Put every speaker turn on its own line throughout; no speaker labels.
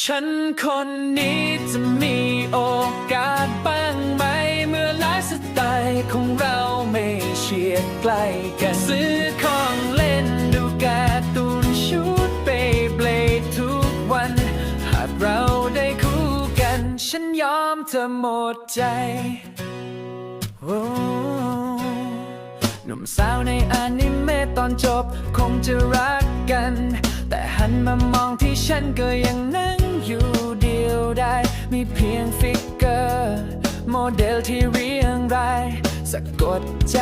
ฉันคนนี้จะมีโอกาสบ้างไหม เมื่อไลฟ์สไตล์ของเราไม่เฉียดใกล้กันซื้อของเล่นดูการ์ตูนชุดเบเบลดทุกวัน หากเราได้คู่กัน ฉันยอมเธอหมดใจโอ้หนุ่มสาวในอนิเมะตอนจบ คงจะรักกัน แต่หันมามองที่ฉันก็ยังนั่ง อยู่เดียวได้มีเพียงฟิกเกอร์ โมเดลที่เรียงรายสะกดใจ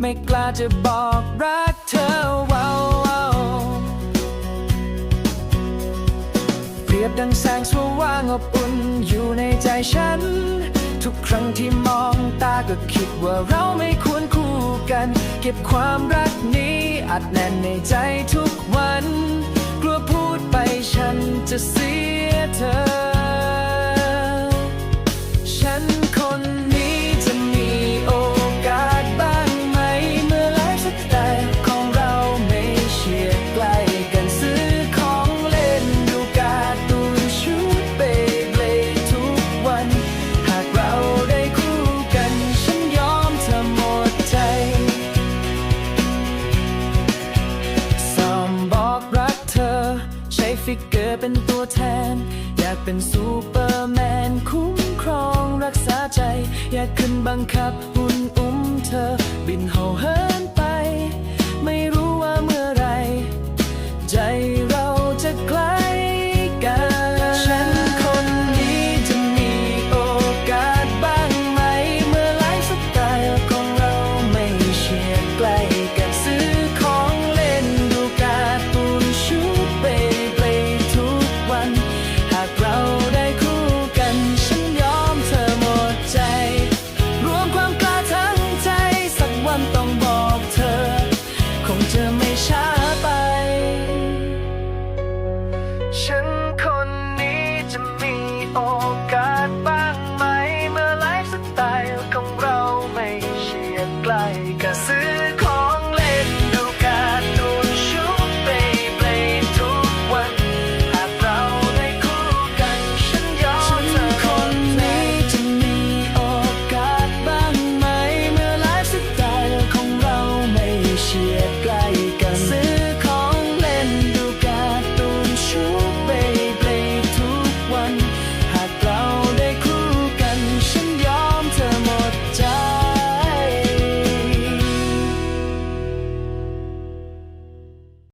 ไม่กล้าจะบอกรักเธอว้าวเปรียบดังแสงสว่างอบอุ่นอยู่ในใจฉัน ทุกครั้งที่มองตาก็คิดว่าเราไม่ควรคู่กัน เก็บความรักนี้อัดแน่นในใจทุก ฉันจ ฟิกเกอร์เป็นตัวแทน อยากเป็นซูเปอร์แมน คุ้มครองรักษาใจ อยากขึ้นบังคับหุ่นอุ้มเธอ บินเห่าเฮิน